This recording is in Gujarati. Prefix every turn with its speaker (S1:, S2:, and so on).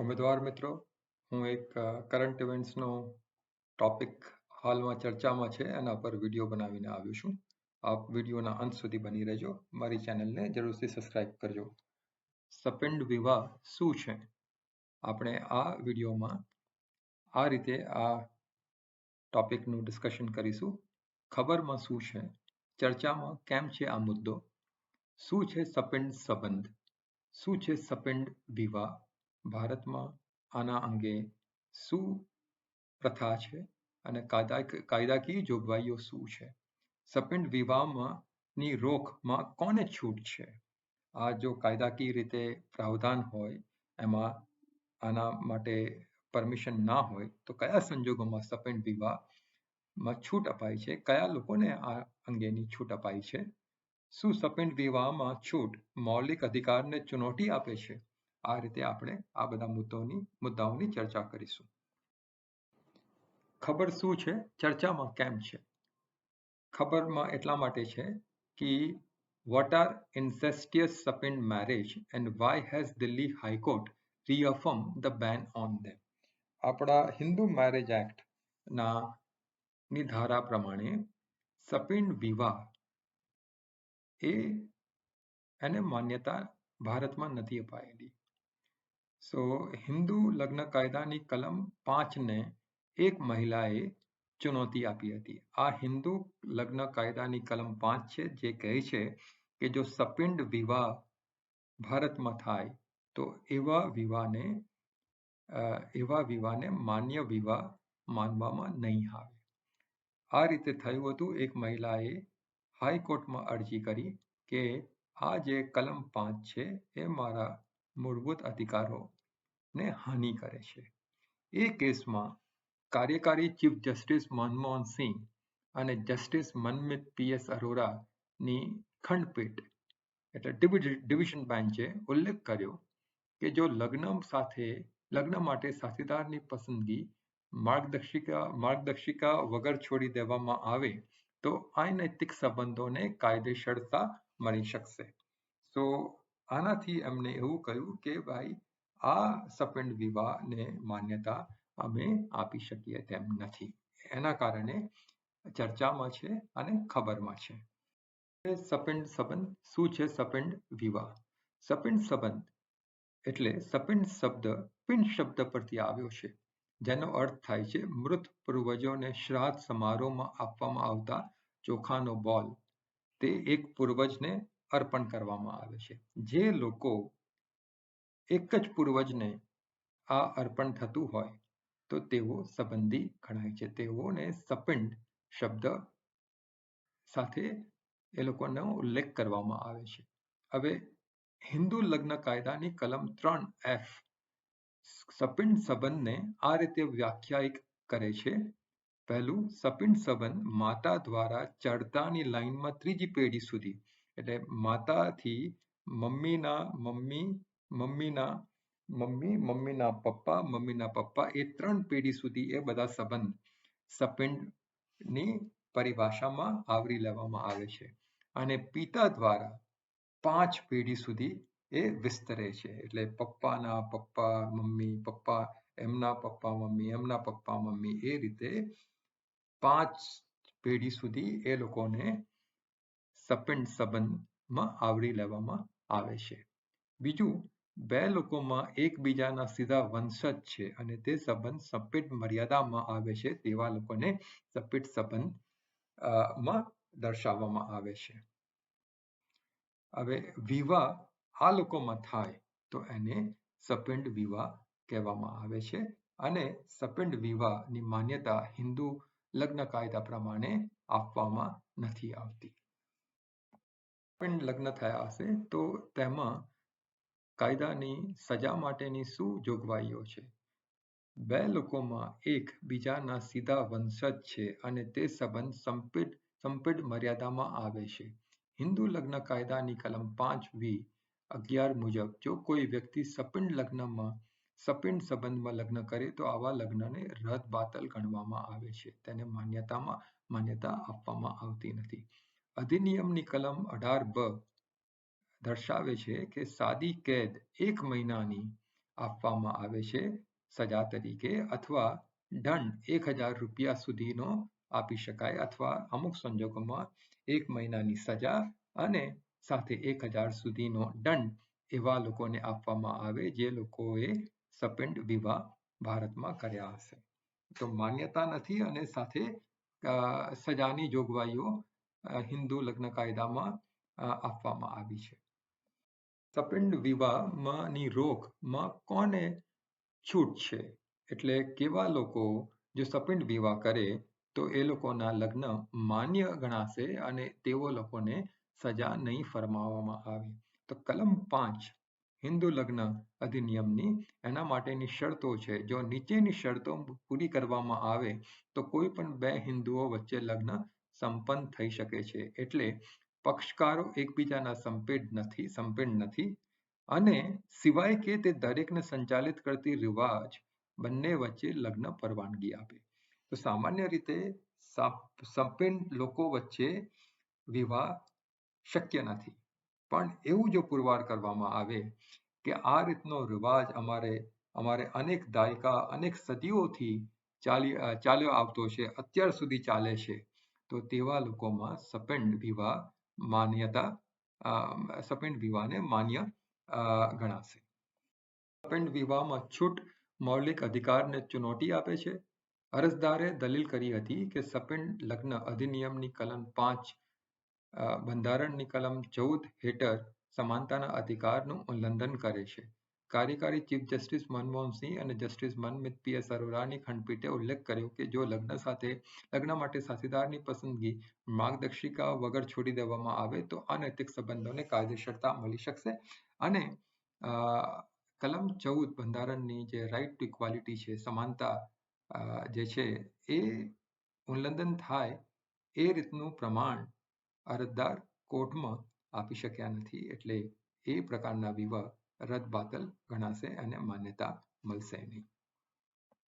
S1: ઉમેદવાર મિત્રો, હું એક કરંટ ઇવેન્ટ્સનો ટોપિક હાલમાં ચર્ચામાં છે, એના પર વીડિયો બનાવીને આવ્યો છું. આપ વિડીયોના અંત સુધી બની રહેજો. મારી ચેનલને જરૂરથી સબસ્ક્રાઇબ કરજો. સપિંડ વિવાહ શું છે? આપણે આ વિડીયોમાં આ રીતે આ ટોપિકનું ડિસ્કશન કરીશું. ખબરમાં શું છે? ચર્ચામાં કેમ છે આ મુદ્દો? શું છે સપિંડ સંબંધ? શું છે સપિંડ વિવાહ ભારતમાં આના અંગે શું પ્રથા છે અને કાયદા, કાયદાકીય જોગવાઈઓ શું છે? સપિંડ વિવાહમાં ની રોકમાં કોને છૂટ છે? આ જો કાયદાકીય રીતે પ્રાવધાન હોય, એમાં આના માટે પરમિશન ના હોય, તો કયા સંજોગોમાં સપિંડ વિવાહમાં છૂટ અપાય છે? કયા લોકોને આ અંગેની છૂટ અપાય છે? શું સપિંડ વિવાહમાં છૂટ મૌલિક અધિકારને ચુનૌતી આપે છે? આ રીતે આપણે આ બધા મુદ્દાઓની મુદ્દાઓની ચર્ચા કરીશું. ખબર શું છે? ચર્ચામાં કેમ છે? ખબરમાં એટલા માટે છે કે what are incestuous sapinda marriage and why has Delhi high court reaffirm the ban on on આપણા હિન્દુ મેરેજ એક્ટ ના ની ધારા પ્રમાણે સપિંડ વિવાહ એ એને માન્યતા ભારતમાં નથી અપાયેલી. સો હિન્દુ લગ્ન કાયદાની કલમ પાંચને એક મહિલાએ ચુનૌતી આપી હતી. આ હિન્દુ લગ્ન કાયદાની કલમ પાંચ છે, જે કહે છે કે જો સપિંડ વિવાહ ભારતમાં થાય, તો એવા વિવાહને એવા વિવાહને માન્ય વિવાહ માનવામાં નહીં આવે. આ રીતે થયું હતું. એક મહિલાએ હાઈકોર્ટમાં અરજી કરી કે આ જે કલમ પાંચ છે, એ મારા મૂળભૂત અધિકારોને હાનિ કરે છે. એ કેસમાં કાર્યકારી ચીફ જસ્ટિસ મનમોહન સિંહ અને જસ્ટિસ મનમિત પીએસ અરોરાની ખંડપીઠ, એટલે ડિવિઝન બેન્ચે ઉલ્લેખ કર્યો કે જો લગ્ન સાથે, લગ્ન માટે સાથીદારની પસંદગી માર્ગદર્શિકા માર્ગદર્શિકા વગર છોડી દેવામાં આવે, તો અનૈતિક સંબંધોને કાયદેસરતા મળી શકશે. તો આનાથી એમને એવું કહ્યું કે, ભાઈ, આ સપિંડ વિવાહને માન્યતા અમે આપી શકીએ તેમ નથી. એના કારણે ચર્ચામાં છે અને ખબરમાં છે. સપિંડ સંબંધ, શું છે સપિંડ વિવાહ? સપિંડ સંબંધ એટલે સપિંડ શબ્દ પિંડ શબ્દ પરથી આવ્યો છે, જેનો અર્થ થાય છે મૃત પૂર્વજોને શ્રાદ્ધ સમારોહમાં આપવામાં આવતા ચોખાનો બોલ. તે એક પૂર્વજને અર્પણ કરવામાં આવે છે. જે લોકો એક જ પૂર્વજને આ અર્પણ થતું હોય, તો તેઓ સંબંધી ગણાય છે. તેઓને સપિંડ શબ્દ સાથે એ લોકોનો ઉલ્લેખ કરવામાં આવે છે. હવે હિન્દુ લગ્ન કાયદાની કલમ ત્રણ એફ સપિંડ સંબંધને આ રીતે વ્યાખ્યાયિત કરે છે. પહેલું, સપિંડ સંબંધ માતા દ્વારા ચડતાની લાઈનમાં ત્રીજી પેઢી સુધી એટલે માતાથી મમ્મીના મમ્મી મમ્મીના મમ્મી, મમ્મીના પપ્પા મમ્મીના પપ્પા એ ત્રણ પેઢી સુધી એ બધા સંબંધ સપિંડની પરિભાષામાં આવરી લેવામાં આવે છે. અને પિતા દ્વારા પાંચ પેઢી સુધી એ વિસ્તરે છે. એટલે પપ્પાના પપ્પા, મમ્મી, પપ્પા, એમના પપ્પા, મમ્મી, એમના પપ્પા, મમ્મી એ રીતે પાંચ પેઢી સુધી એ લોકોને સપિંડ સંબંધમાં આવરી લેવામાં આવે છે. બીજું, બે લોકોમાં એકબીજાના સીધા વંશજ છે અને તે સંબંધ સપિંડ મર્યાદામાં આવે છે તેવા લોકોને સપિંડ સંબંધમાં દર્શાવવામાં આવે છે. હવે વિવાહ આ લોકોમાં થાય તો એને સપિંડ વિવાહ કહેવામાં આવે છે અને સપિંડ વિવાહની માન્યતા હિન્દુ લગ્ન કાયદા પ્રમાણે આપવામાં નથી આવતી. સપિંડ લગ્ન થયા હશે, તો તેમાં કાયદાની સજા માટેની શું જોગવાઈઓ છે? બે લોકોમાં એક બીજાના સીધા વંશજ છે અને તે સંબંધ સંપીડ સંપીડ મર્યાદામાં આવે છે. હિન્દુ લગ્ન કાયદાની કલમ પાંચ વી અગિયાર મુજબ, જો કોઈ વ્યક્તિ સપિંડ લગ્નમાં, સપિંડ સંબંધમાં લગ્ન કરે, તો આવા લગ્નને રદ બાતલ ગણવામાં આવે છે. તેને માન્યતામાં, માન્યતા આપવામાં આવતી નથી. અધિનિયમની કલમ અઢાર બ દર્શાવે છે કે સાદી કેદ એક મહિનાની આપવામાં આવે છે સજા તરીકે અથવા દંડ એક હજાર રૂપિયા સુધીનો આપી શકાય અથવા અમુક સંજોગોમાં એક મહિનાની સજા અને સાથે એક હજાર સુધીનો દંડ એવા લોકોને આપવામાં આવે જે લોકોએ સપેન્ડ વિવાહ ભારતમાં કર્યા હશે. તો માન્યતા નથી અને સાથે સજાની જોગવાઈઓ હિન્દુ લગ્ન કાયદામાં આપવામાં આવી છે. સપિંડ વિવાહમાંની રોકમાં કોને છૂટ છે? એટલે કેવા લોકો જો સપિંડ વિવાહ કરે, તો એ લોકોના લગ્ન માન્ય ગણાશે અને તેઓ લોકોને સજા નહીં ફરમાવવામાં આવે. તો કલમ પાંચ, હિન્દુ લગ્ન અધિનિયમની એના માટેની શરતો છે. જો નીચેની શરતો પૂરી કરવામાં આવે, તો કોઈ પણ બે હિન્દુઓ વચ્ચે લગ્ન સંપન્ન થઈ શકે છે. એટલે પક્ષકારો એકબીજાના સંપેડ નથી સંપેડ નથી. અને સિવાય કે તે દરેકને સંચાલિત કરતી રિવાજ બંને વચ્ચે લગ્ન પરવાનગી આપે. તો સામાન્ય રીતે સંપીડ લોકો વચ્ચે વિવાહ શક્ય નથી. પણ એવું જો પુરવાર કરવામાં આવે કે આ રીતનો રિવાજ અમારે અમારે અનેક દાયકા, અનેક સદીઓથી ચાલી, ચાલ્યો આવતો છે, અત્યાર સુધી ચાલે છે તો તેવા લોકોમાં સપેન્ડ વિવાહ માન્યતા સપેન્ડ વિવાહને માન્ય ગણાશે. સપેન્ડ વિવાહમાં છૂટ મૌલિક અધિકારને ચુનૌતી આપે છે. અરજદારે દલીલ કરી હતી કે સપેન્ડ લગ્ન અધિનિયમની કલમ પાંચ બંધારણની કલમ ચૌદ હેઠળ સમાનતાના અધિકારનું ઉલ્લંઘન કરે છે. કાર્યકારી ચીફ જસ્ટિસ મનમોહનસિંહ અને જસ્ટિસ મનમિત પી એસ અરોરાની ખંડપીઠે ઉલ્લેખ કર્યો કે જો લગ્ન સાથે, લગ્ન માટે સાથીદારની પસંદગી માર્ગદર્શિકા વગર છોડી દેવામાં આવે તો અનૈતિક સંબંધોને કાયદેસરતા મળી શકશે અને કલમ ચૌદ બંધારણની જે રાઇટ ટુ ઇક્વાલિટી છે, સમાનતા જે છે એ ઉલ્લંઘન થાય એ રીતનું પ્રમાણ અરજદાર કોર્ટમાં આપી શક્યા નથી. એટલે એ પ્રકારના વિવાહ રદ બાતલ ગણાશે અને માન્યતા મળશે નહીં.